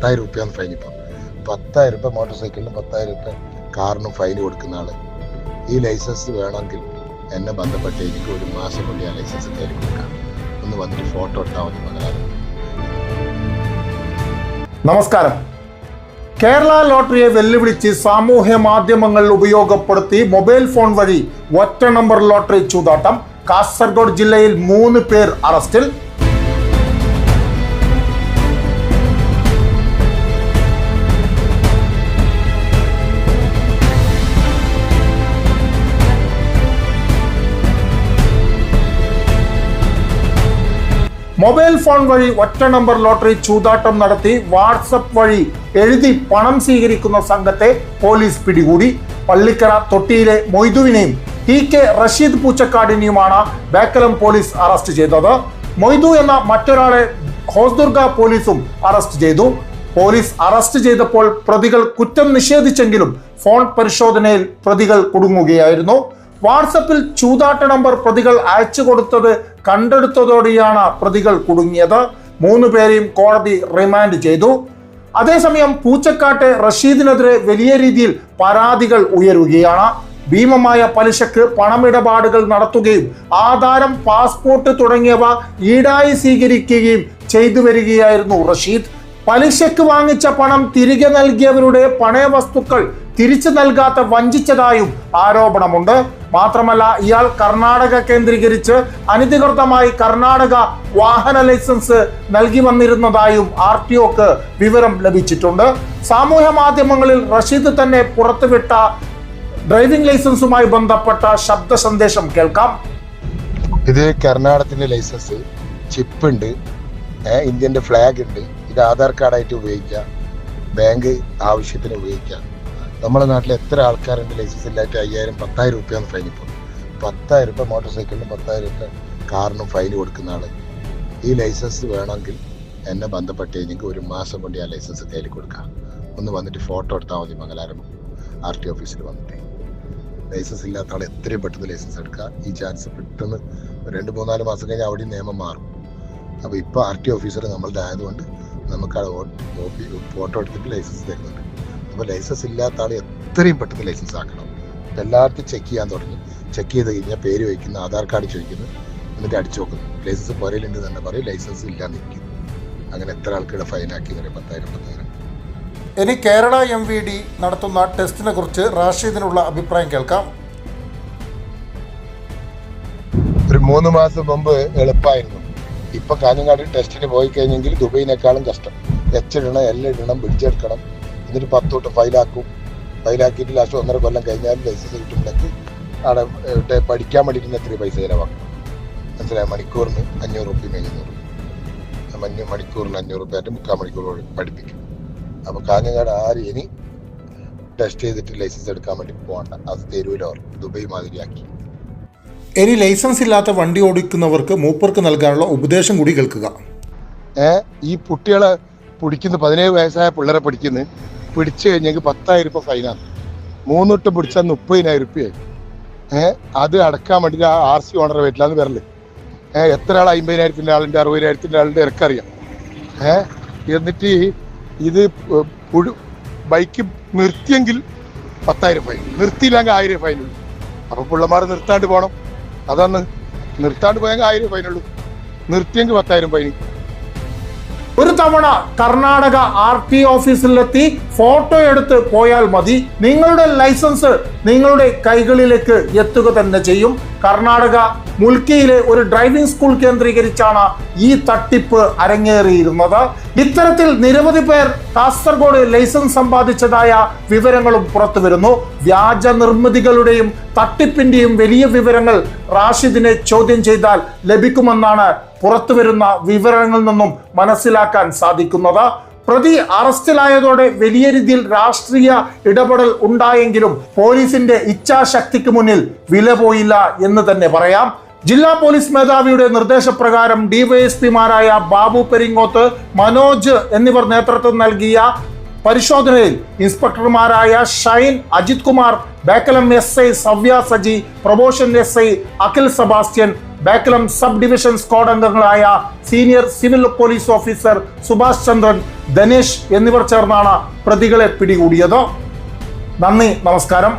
പത്തായിരം റുപ്യാണ് ഫൈൻ ഇപ്പം. പത്തായിരം റുപ്യ മോട്ടോർ സൈക്കിളിനും പത്തായിരം രൂപ കാറിനും ഫൈൻ കൊടുക്കുന്ന ആൾ. ഈ ലൈസൻസ് വേണമെങ്കിൽ എന്നെ ബന്ധപ്പെട്ട് എനിക്ക് ഒരു മാസം കൊണ്ട് ആ ലൈസൻസ് കയറി കൊടുക്കാം. ഒന്ന് വന്നിട്ട് ഫോട്ടോ എടുത്താൽ മതി മകളാണ് നമസ്കാരം. കേരള ലോട്ടറിയെ വെല്ലുവിളിച്ച് സാമൂഹ്യ മാധ്യമങ്ങൾ ഉപയോഗപ്പെടുത്തി മൊബൈൽ ഫോൺ വഴി ഒറ്റ നമ്പർ ലോട്ടറി ചൂതാട്ടം. കാസർഗോഡ് ജില്ലയിൽ മൂന്ന് പേർ അറസ്റ്റിൽ. മൊബൈൽ ഫോൺ വഴി ഒറ്റ നമ്പർ ലോട്ടറി ചൂതാട്ടം നടത്തി വാട്സപ്പ് വഴി എഴുതി പണം സ്വീകരിക്കുന്ന സംഘത്തെ പോലീസ് പിടികൂടി. പള്ളിക്കര തൊട്ടിയിലെ മൊയ്തുവിനെയും ടി കെ റഷീദ് പൂച്ചക്കാടിനെയുമാണ് ബേക്കലം പോലീസ് അറസ്റ്റ് ചെയ്തത്. മൊയ്തു എന്ന മറ്റൊരാളെ ഹോസ്ദുർഗ പോലീസും അറസ്റ്റ് ചെയ്തു. പോലീസ് അറസ്റ്റ് ചെയ്തപ്പോൾ പ്രതികൾ കുറ്റം നിഷേധിച്ചെങ്കിലും ഫോൺ പരിശോധനയിൽ പ്രതികൾ കുടുങ്ങുകയായിരുന്നു. വാട്സപ്പിൽ ചൂതാട്ട നമ്പർ പ്രതികൾ അയച്ചു കൊടുത്തത് കണ്ടെടുത്തതോടെയാണ് പ്രതികൾ കുടുങ്ങിയത്. മൂന്ന് പേരെയും കോടതി റിമാൻഡ് ചെയ്തു. അതേസമയം പൂച്ചക്കാട്ടെ റഷീദിനെതിരെ വലിയ രീതിയിൽ പരാതികൾ ഉയരുകയാണ്. ഭീമമായ പലിശക്ക് പണമിടപാടുകൾ നടത്തുകയും ആധാരം പാസ്പോർട്ട് തുടങ്ങിയവ ഈടായി സ്വീകരിക്കുകയും ചെയ്തു വരികയായിരുന്നു റഷീദ്. പലിശക്ക് വാങ്ങിച്ച പണം തിരികെ നൽകിയവരുടെ പണയ വസ്തുക്കൾ തിരിച്ചു നൽകാത്ത വഞ്ചിച്ചതായും ആരോപണമുണ്ട്. മാത്രമല്ല ഇയാൾ കർണാടക കേന്ദ്രീകരിച്ച് അനധികൃതമായി കർണാടക വാഹന ലൈസൻസ് നൽകി വന്നിരുന്നതായും ആർ ടി ഒക്ക് വിവരം ലഭിച്ചിട്ടുണ്ട്. സാമൂഹ്യ മാധ്യമങ്ങളിൽ റഷീദ് തന്നെ പുറത്തുവിട്ട ഡ്രൈവിംഗ് ലൈസൻസുമായി ബന്ധപ്പെട്ട ശബ്ദ സന്ദേശം കേൾക്കാം. ഇത് കർണാടകത്തിന്റെ ലൈസൻസ് ചിപ്പ് ഉണ്ട് ഇന്ത്യന്റെ ഫ്ലാഗ് ഉണ്ട്. ഇത് ആധാർ കാർഡായിട്ട് ഉപയോഗിക്കാം ബാങ്ക് ആവശ്യത്തിന് ഉപയോഗിക്കാം നമ്മുടെ നാട്ടിൽ എത്ര ആൾക്കാരുണ്ട് ലൈസൻസ് ഇല്ലാത്ത അയ്യായിരം പത്തായിരം റുപ്യാണ് ഫൈൻ ഇപ്പോൾ പത്തായിരം രൂപ മോട്ടോർ സൈക്കിളിനും പത്തായിരം രൂപ കാറിനും ഫൈൻ കൊടുക്കുന്ന ആൾ ഈ ലൈസൻസ് വേണമെങ്കിൽ എന്നെ ബന്ധപ്പെട്ട് കഴിഞ്ഞെങ്കിൽ ഒരു മാസം കൊണ്ട് ആ ലൈസൻസ് കയ്യിൽ കൊടുക്കാം. ഒന്ന് വന്നിട്ട് ഫോട്ടോ എടുത്താൽ മതി മംഗലാരം ആർ ടി ഓഫീസിൽ വന്നിട്ട്. ലൈസൻസ് ഇല്ലാത്ത ആൾ എത്രയും പെട്ടെന്ന് ലൈസൻസ് എടുക്കുക ഈ ചാൻസ് പെട്ടെന്ന് രണ്ട് മൂന്നാൽ മാസം കഴിഞ്ഞാൽ അവിടെ നിയമം മാറും. അപ്പോൾ ഇപ്പോൾ ആർ ടി ഓഫീസർ നമ്മളുടെ ആയതുകൊണ്ട് നമുക്ക് ആ ഫോട്ടോ എടുത്തിട്ട് ലൈസൻസ് തരുന്നുണ്ട്. അപ്പോൾ ലൈസൻസ് ഇല്ലാത്ത ആൾ എത്രയും പെട്ടെന്ന് ലൈസൻസ് ആക്കണം. എല്ലാവർക്കും ചെക്ക് ചെയ്യാൻ തുടങ്ങി. ചെക്ക് ചെയ്ത് കഴിഞ്ഞാൽ പേര് വയ്ക്കുന്നു ആധാർ കാർഡ് ചോദിക്കുന്നു എന്നിട്ട് അടിച്ചു നോക്കുന്നു. ലൈസൻസ് പുറയിലുണ്ട് തന്നെ പറയും ലൈസൻസ് ഇല്ലാന്ന് ഇരിക്കുന്നു അങ്ങനെ എത്ര ആൾക്കാരുടെ ഫൈനാക്കി വരെ പത്തായിരം പത്തായിരം ഇനി കേരള എം വി ഡി നടത്തുന്ന ടെസ്റ്റിനെ കുറിച്ച് റാഷീദിനുള്ള അഭിപ്രായം കേൾക്കാം. ഒരു മൂന്ന് മാസം മുമ്പ് എളുപ്പമായിരുന്നു ഇപ്പൊ കാഞ്ഞങ്ങാട് ടെസ്റ്റിന് പോയി കഴിഞ്ഞെങ്കിൽ ദുബൈനേക്കാളും കഷ്ടം. എച്ച് ഇടണം എല്ലാം ഇടണം പിടിച്ചെടുക്കണം. എന്നിട്ട് പത്ത് തൊട്ട് ഫയലാക്കും. ഫൈലാക്കിയിട്ട് ലാസ്റ്റ് ഒന്നര കൊല്ലം കഴിഞ്ഞാൽ ലൈസൻസ് കിട്ടുമ്പോഴേക്ക് അവിടെ പഠിക്കാൻ വേണ്ടിയിട്ട് എത്ര പൈസ ചിലവാക്കും. മനസ്സിലായ? മണിക്കൂറിന് അഞ്ഞൂറ് റുപ്യ അഞ്ഞൂറ് മഞ്ഞ മണിക്കൂറിന് അഞ്ഞൂറ് റുപ്യ ആയിട്ട് മുക്കാൽ മണിക്കൂർ പഠിപ്പിക്കും. അപ്പൊ കാഞ്ഞങ്ങാട് ആര് ഇനി ടെസ്റ്റ് ചെയ്തിട്ട് ലൈസൻസ് എടുക്കാൻ വേണ്ടി പോകണ്ട. അത് തരൂലോ ദുബൈ മാതിരിയാക്കി ഇനി ലൈസൻസ് ഇല്ലാത്ത വണ്ടി ഓടിക്കുന്നവർക്ക് മൂപ്പർക്ക് നൽകാനുള്ള ഉപദേശം കൂടി കേൾക്കുക. ഏ ഈ കുട്ടികളെ പിടിക്കുന്ന പതിനേഴ് വയസ്സായ പിള്ളേരെ പിടിക്കുന്നു പിടിച്ചു കഴിഞ്ഞെങ്കിൽ പത്തായിരം രൂപ ഫൈനാണ് മൂന്നിട്ട് പിടിച്ചാൽ മുപ്പതിനായിരം രൂപയായി ഏഹ് അത് അടക്കാൻ വേണ്ടിയിട്ട് ആ ആർ സി ഓണറെ വീട്ടിലാന്ന് വരൽ ഏഹ് എത്ര ആൾ അമ്പതിനായിരത്തിന്റെ ആളുണ്ട് അറുപതിനായിരത്തിന്റെ ആളുണ്ട് എനിക്കറിയാം. ഏഹ് എന്നിട്ട് ഇത് പുഴു ബൈക്ക് നിർത്തിയെങ്കിൽ പത്തായിരം ഫൈൻ നിർത്തിയില്ലെങ്കിൽ ആയിരം ഫൈനുള്ളൂ അപ്പോൾ പിള്ളമാർ നിർത്താണ്ട് പോകണം അതാണ് നിർത്താണ്ട് പോയെങ്കിൽ ആയിരം ഫൈനുള്ളൂ നിർത്തിയെങ്കിൽ പത്തായിരം ഫൈൻ ഒരു തവണ കർണാടക ആർ ടി ഓഫീസിലെത്തി ഫോട്ടോ എടുത്ത് പോയാൽ മതി. നിങ്ങളുടെ ലൈസൻസ് നിങ്ങളുടെ കൈകളിലേക്ക് എത്തുക തന്നെ ചെയ്യും. കർണാടക മുൽക്കിയിലെ ഒരു ഡ്രൈവിംഗ് സ്കൂൾ കേന്ദ്രീകരിച്ചാണ് ഈ തട്ടിപ്പ് അരങ്ങേറിയിരുന്നത്. ഇത്തരത്തിൽ നിരവധി പേർ കാസർഗോഡ് ലൈസൻസ് സമ്പാദിച്ചതായ വിവരങ്ങളും പുറത്തു വരുന്നു. വ്യാജ നിർമ്മിതികളുടെയും തട്ടിപ്പിന്റെയും വലിയ വിവരങ്ങൾ റാഷിദിനെ ചോദ്യം ചെയ്താൽ ലഭിക്കുമെന്നാണ് പുറത്തുവരുന്ന വിവരങ്ങളിൽ നിന്നും മനസ്സിലാക്കാൻ സാധിക്കുന്നത്. പ്രതി അറസ്റ്റിലായതോടെ വലിയ രീതിയിൽ രാഷ്ട്രീയ ഇടപെടൽ ഉണ്ടായെങ്കിലും പോലീസിന്റെ ഇച്ഛാശക്തിക്ക് മുന്നിൽ വില പോയില്ല എന്ന് തന്നെ പറയാം. ജില്ലാ പോലീസ് മേധാവിയുടെ നിർദ്ദേശപ്രകാരം ഡിവൈഎസ്പിമാരായ ബാബു പെരിങ്ങോത്ത് മനോജ് എന്നിവർ നേതൃത്വം നൽകിയ പരിശോധനയിൽ ഇൻസ്പെക്ടർമാരായ Shine Ajith Kumar Bekalam S I Savya Saji promotion S I Akhil Sebastian Bakalam sub division squad അംഗങ്ങളായ senior civil police officer Subhash Chandran Dhanesh എന്നിവർ ചേർന്നാണ് പ്രതികളെ പിടികൂടിയത്. നന്ദി നമസ്കാരം.